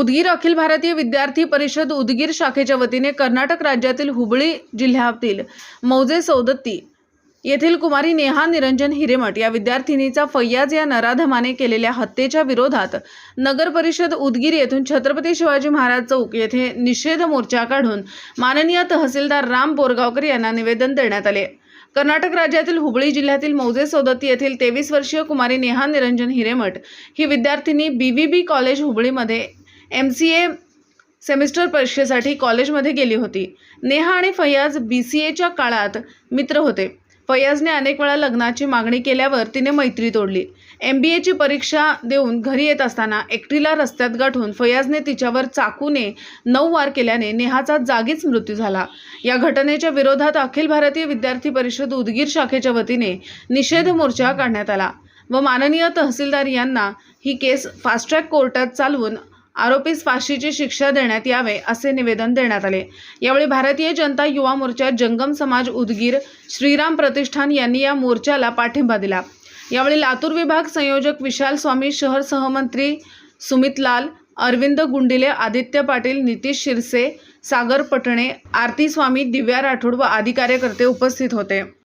उदगीर अखिल भारतीय विद्यार्थी परिषद उदगीर शाखेच्या वतीने कर्नाटक राज्यातील हुबळी जिल्ह्यातील मौजे सौदत्ती येथील कुमारी नेहा निरंजन हिरेमठ या विद्यार्थिनीचा फैयाज या नराधमाने केलेल्या हत्येच्या विरोधात नगर परिषद उदगीर येथून छत्रपती शिवाजी महाराज चौक येथे निषेध मोर्चा काढून माननीय तहसीलदार राम बोरगावकर यांना निवेदन देण्यात आले. कर्नाटक राज्यातील हुबळी जिल्ह्यातील मौजे सौदत्ती येथील तेवीस वर्षीय कुमारी नेहा निरंजन हिरेमठ ही विद्यार्थिनी बी व्ही बी कॉलेज हुबळीमध्ये एम सी ए सेमिस्टर परीक्षेसाठी कॉलेजमध्ये गेली होती. नेहा आणि फैयाज बी सी एच्या काळात मित्र होते. फैयाजने अनेक वेळा लग्नाची मागणी केल्यावर तिने मैत्री तोडली. एम बी एची परीक्षा देऊन घरी येत असताना एकटीला रस्त्यात गाठून फैयाजने तिच्यावर चाकूने नऊ वार केल्याने नेहाचा जागीच मृत्यू झाला. या घटनेच्या विरोधात अखिल भारतीय विद्यार्थी परिषद उदगीर शाखेच्या वतीने निषेध मोर्चा काढण्यात आला. व माननीय तहसीलदार यांना ही केस फास्ट ट्रॅक कोर्टात चालवून आरोपीस फाशीची शिक्षा देण्यात यावे असे निवेदन देण्यात आले. यावेळी भारतीय जनता युवा मोर्चा जंगम समाज उदगीर श्रीराम प्रतिष्ठान यांनी या मोर्चाला पाठिंबा दिला. यावेळी लातूर विभाग संयोजक विशाल स्वामी शहर सहमंत्री सुमित लाल अरविंद गुंडिले आदित्य पाटील नितीश शिरसे सागर पटणे आरती स्वामी दिव्या राठोड व आदी कार्यकर्ते उपस्थित होते.